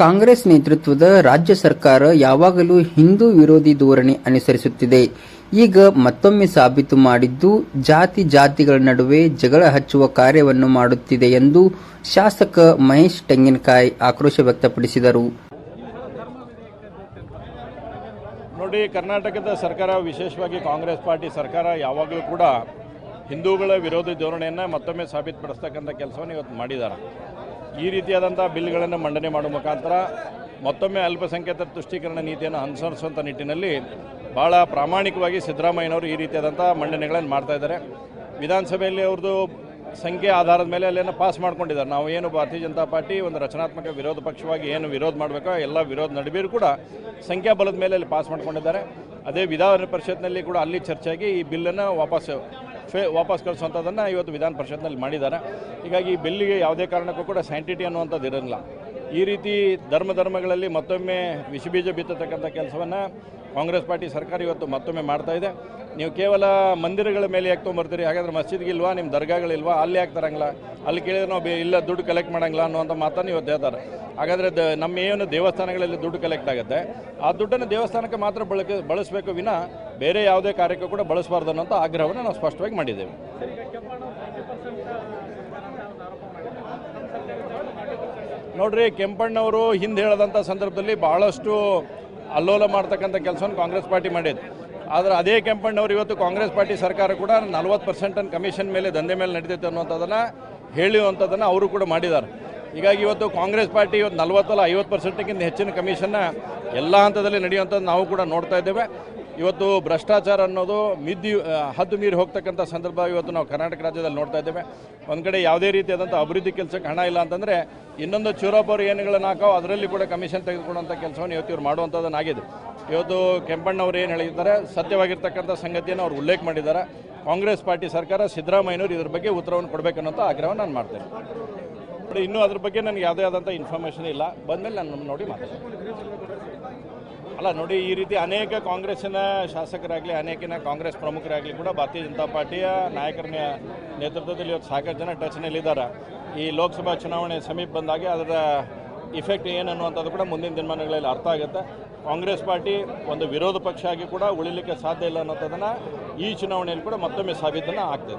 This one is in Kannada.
ಕಾಂಗ್ರೆಸ್ ನೇತೃತ್ವದ ರಾಜ್ಯ ಸರ್ಕಾರ ಯಾವಾಗಲೂ ಹಿಂದೂ ವಿರೋಧಿ ಧೋರಣೆ ಅನುಸರಿಸುತ್ತಿದೆ. ಈಗ ಮತ್ತೊಮ್ಮೆ ಸಾಬೀತು ಮಾಡಿದ್ದು ಜಾತಿ ಜಾತಿಗಳ ನಡುವೆ ಜಗಳ ಹಚ್ಚುವ ಕಾರ್ಯವನ್ನು ಮಾಡುತ್ತಿದೆ ಎಂದು ಶಾಸಕ ಮಹೇಶ್ ತೆಂಗಿನಕಾಯಿ ಆಕ್ರೋಶ ವ್ಯಕ್ತಪಡಿಸಿದರು. ನೋಡಿ, ಕರ್ನಾಟಕದ ಸರ್ಕಾರ, ವಿಶೇಷವಾಗಿ ಕಾಂಗ್ರೆಸ್ ಪಾರ್ಟಿ ಸರ್ಕಾರ ಯಾವಾಗಲೂ ಕೂಡ ಹಿಂದೂಗಳ ವಿರೋಧಿ ಧೋರಣೆಯನ್ನು ಮತ್ತೊಮ್ಮೆ ಸಾಬೀತುಪಡಿಸ್ತಕ್ಕಂಥ ಕೆಲಸವನ್ನು ಇವತ್ತು ಮಾಡಿದ್ದಾರೆ. ಈ ರೀತಿಯಾದಂಥ ಬಿಲ್ಗಳನ್ನು ಮಂಡನೆ ಮಾಡುವ ಮುಖಾಂತರ ಮತ್ತೊಮ್ಮೆ ಅಲ್ಪಸಂಖ್ಯಾತರ ತುಷ್ಟೀಕರಣ ನೀತಿಯನ್ನು ಅನುಸರಿಸುವಂಥ ನಿಟ್ಟಿನಲ್ಲಿ ಭಾಳ ಪ್ರಾಮಾಣಿಕವಾಗಿ ಸಿದ್ದರಾಮಯ್ಯನವರು ಈ ರೀತಿಯಾದಂಥ ಮಂಡನೆಗಳನ್ನು ಮಾಡ್ತಾ ಇದ್ದಾರೆ. ವಿಧಾನಸಭೆಯಲ್ಲಿ ಅವ್ರದ್ದು ಸಂಖ್ಯೆ ಆಧಾರದ ಮೇಲೆ ಅಲ್ಲೇನೋ ಪಾಸ್ ಮಾಡ್ಕೊಂಡಿದ್ದಾರೆ. ನಾವು ಏನು ಭಾರತೀಯ ಜನತಾ ಪಾರ್ಟಿ ಒಂದು ರಚನಾತ್ಮಕ ವಿರೋಧ ಪಕ್ಷವಾಗಿ ಏನು ವಿರೋಧ ಮಾಡಬೇಕೋ ಎಲ್ಲ ವಿರೋಧ ನಡುವೆಯೂ ಕೂಡ ಸಂಖ್ಯಾಬಲದ ಮೇಲೆ ಅಲ್ಲಿ ಪಾಸ್ ಮಾಡ್ಕೊಂಡಿದ್ದಾರೆ. ಅದೇ ವಿಧಾನ ಪರಿಷತ್ನಲ್ಲಿ ಕೂಡ ಅಲ್ಲಿ ಚರ್ಚೆಯಾಗಿ ಈ ಬಿಲ್ಲನ್ನು ವಾಪಸ್ ಫೇ, ವಾಪಸ್ ಕಳಿಸುವಂಥದ್ದನ್ನು ಇವತ್ತು ವಿಧಾನ ಪರಿಷತ್ನಲ್ಲಿ ಮಾಡಿದ್ದಾರೆ. ಹೀಗಾಗಿ ಬಿಲ್ಲಿಗೆ ಯಾವುದೇ ಕಾರಣಕ್ಕೂ ಕೂಡ ಸ್ಯಾಂಟಿಟಿ ಅನ್ನುವಂಥದ್ದು ಇರೋಲ್ಲ. ಈ ರೀತಿ ಧರ್ಮ ಧರ್ಮಗಳಲ್ಲಿ ಮತ್ತೊಮ್ಮೆ ವಿಷಬೀಜ ಬಿತ್ತತಕ್ಕಂಥ ಕೆಲಸವನ್ನು ಕಾಂಗ್ರೆಸ್ ಪಾರ್ಟಿ ಸರ್ಕಾರ ಇವತ್ತು ಮತ್ತೊಮ್ಮೆ ಮಾಡ್ತಾ ಇದೆ. ನೀವು ಕೇವಲ ಮಂದಿರಗಳ ಮೇಲೆ ಯಾಕೆ ತೊಗೊಂಬರ್ತೀರಿ? ಹಾಗಾದ್ರೆ ಮಸೀದ್ಗಿಲ್ವಾ ನಿಮ್ಮ ದರ್ಗಾಗಳಿಲ್ವಾ? ಅಲ್ಲಿ ಯಾಕೆ ತರಂಗಿಲ್ಲ? ಅಲ್ಲಿ ಕೇಳಿದ್ರೆ ನಾವು ಇಲ್ಲ, ದುಡ್ಡು ಕಲೆಕ್ಟ್ ಮಾಡಂಗಿಲ್ಲ ಅನ್ನುವಂಥ ಮಾತನ್ನು ಇವತ್ತು ಹೇಳ್ತಾರೆ. ಹಾಗಾದರೆ ದ ನಮ್ಮ ಏನು ದೇವಸ್ಥಾನಗಳಲ್ಲಿ ದುಡ್ಡು ಕಲೆಕ್ಟ್ ಆಗುತ್ತೆ. ಆ ದುಡ್ಡನ್ನು ದೇವಸ್ಥಾನಕ್ಕೆ ಮಾತ್ರ ಬಳಕೆ ಬಳಸಬೇಕು ವಿನ ಬೇರೆ ಯಾವುದೇ ಕಾರ್ಯಕ್ಕೂ ಕೂಡ ಬಳಸಬಾರ್ದು ಅನ್ನೋಂಥ ಆಗ್ರಹವನ್ನು ನಾವು ಸ್ಪಷ್ಟವಾಗಿ ಮಾಡಿದ್ದೇವೆ. ನೋಡ್ರಿ, ಕೆಂಪಣ್ಣವರು ಹಿಂದೆ ಹೇಳದಂಥ ಸಂದರ್ಭದಲ್ಲಿ ಬಹಳಷ್ಟು ಅಲ್ಲೋಲ ಮಾಡ್ತಕ್ಕಂಥ ಕೆಲಸವನ್ನು ಕಾಂಗ್ರೆಸ್ ಪಾರ್ಟಿ ಮಾಡಿದ್ದು ಆದರೆ ಅದೇ ಕೆಂಪಣ್ಣವರು ಇವತ್ತು ಕಾಂಗ್ರೆಸ್ ಪಾರ್ಟಿ ಸರ್ಕಾರ ಕೂಡ ನಲ್ವತ್ತು ಪರ್ಸೆಂಟನ್ನು ಕಮಿಷನ್ ಮೇಲೆ ದಂಧೆ ಮೇಲೆ ನಡೆದಿತ್ತು ಅನ್ನುವಂಥದ್ದನ್ನು ಹೇಳುವಂಥದ್ದನ್ನು ಅವರು ಕೂಡ ಮಾಡಿದ್ದಾರೆ. ಹೀಗಾಗಿ ಇವತ್ತು ಕಾಂಗ್ರೆಸ್ ಪಾರ್ಟಿ ಇವತ್ತು ನಲವತ್ತಲ್ಲ ಐವತ್ತು ಪರ್ಸೆಂಟ್ಗಿಂತ ಹೆಚ್ಚಿನ ಕಮಿಷನ್ನ ಎಲ್ಲ ಹಂತದಲ್ಲಿ ನಡೆಯುವಂಥದ್ದು ನಾವು ಕೂಡ ನೋಡ್ತಾ ಇದ್ದೇವೆ. ಇವತ್ತು ಭ್ರಷ್ಟಾಚಾರ ಅನ್ನೋದು ಮಿದ್ದಿ ಹದ್ದು ಮೀರಿ ಹೋಗ್ತಕ್ಕಂಥ ಸಂದರ್ಭ ಇವತ್ತು ನಾವು ಕರ್ನಾಟಕ ರಾಜ್ಯದಲ್ಲಿ ನೋಡ್ತಾ ಇದ್ದೇವೆ. ಒಂದು ಕಡೆ ಯಾವುದೇ ರೀತಿಯಾದಂಥ ಅಭಿವೃದ್ಧಿ ಕೆಲಸಕ್ಕೆ ಹಣ ಇಲ್ಲ ಅಂತಂದರೆ ಇನ್ನೊಂದು ಚೂರೊಬ್ಬರು ಏನುಗಳನ್ನು ಹಾಕೋ ಅದರಲ್ಲಿ ಕೂಡ ಕಮಿಷನ್ ತೆಗೆದುಕೊಳ್ಳುವಂಥ ಕೆಲಸವನ್ನು ಇವತ್ತು ಇವ್ರು ಮಾಡುವಂಥದ್ದನ್ನಾಗಿದೆ. ಇವತ್ತು ಕೆಂಪಣ್ಣವರು ಏನು ಹೇಳಿದ್ದಾರೆ, ಸತ್ಯವಾಗಿರ್ತಕ್ಕಂಥ ಸಂಗತಿಯನ್ನು ಅವರು ಉಲ್ಲೇಖ ಮಾಡಿದ್ದಾರೆ. ಕಾಂಗ್ರೆಸ್ ಪಾರ್ಟಿ ಸರ್ಕಾರ ಸಿದ್ದರಾಮಯ್ಯನವರು ಇದ್ರ ಬಗ್ಗೆ ಉತ್ತರವನ್ನು ಕೊಡಬೇಕನ್ನೋಂಥ ಆಗ್ರಹವನ್ನು ನಾನು ಮಾಡ್ತೇನೆ. ಬಟ್ ಇನ್ನೂ ಅದ್ರ ಬಗ್ಗೆ ನನಗೆ ಯಾವುದೇ ಆದಂಥ ಇನ್ಫಾರ್ಮೇಷನ್ ಇಲ್ಲ. ಬಂದಮೇಲೆ ನಾನು ನೋಡಿ ಮಾತಾಡ್ತೀನಿ. ಅಲ್ಲ, ನೋಡಿ, ಈ ರೀತಿ ಅನೇಕ ಕಾಂಗ್ರೆಸ್ಸಿನ ಶಾಸಕರಾಗಲಿ, ಅನೇಕಿನ ಕಾಂಗ್ರೆಸ್ ಪ್ರಮುಖರಾಗಲಿ ಕೂಡ ಭಾರತೀಯ ಜನತಾ ಪಾರ್ಟಿಯ ನಾಯಕರ ನೇತೃತ್ವದಲ್ಲಿ ಇವತ್ತು ಸಾಕಷ್ಟು ಜನ ಟಚ್ನಲ್ಲಿದ್ದಾರೆ. ಈ ಲೋಕಸಭಾ ಚುನಾವಣೆ ಸಮೀಪ ಬಂದಾಗೆ ಅದರ ಇಫೆಕ್ಟ್ ಏನು ಅನ್ನುವಂಥದ್ದು ಕೂಡ ಮುಂದಿನ ದಿನಮಾನಗಳಲ್ಲಿ ಅರ್ಥ ಆಗುತ್ತೆ. ಕಾಂಗ್ರೆಸ್ ಪಾರ್ಟಿ ಒಂದು ವಿರೋಧ ಪಕ್ಷ ಆಗಿ ಕೂಡ ಉಳಿಲಿಕ್ಕೆ ಸಾಧ್ಯ ಇಲ್ಲ ಅನ್ನೋಂಥದ್ದನ್ನು ಈ ಚುನಾವಣೆಯಲ್ಲಿ ಕೂಡ ಮತ್ತೊಮ್ಮೆ ಸಾಬೀತನ್ನು ಆಗ್ತದೆ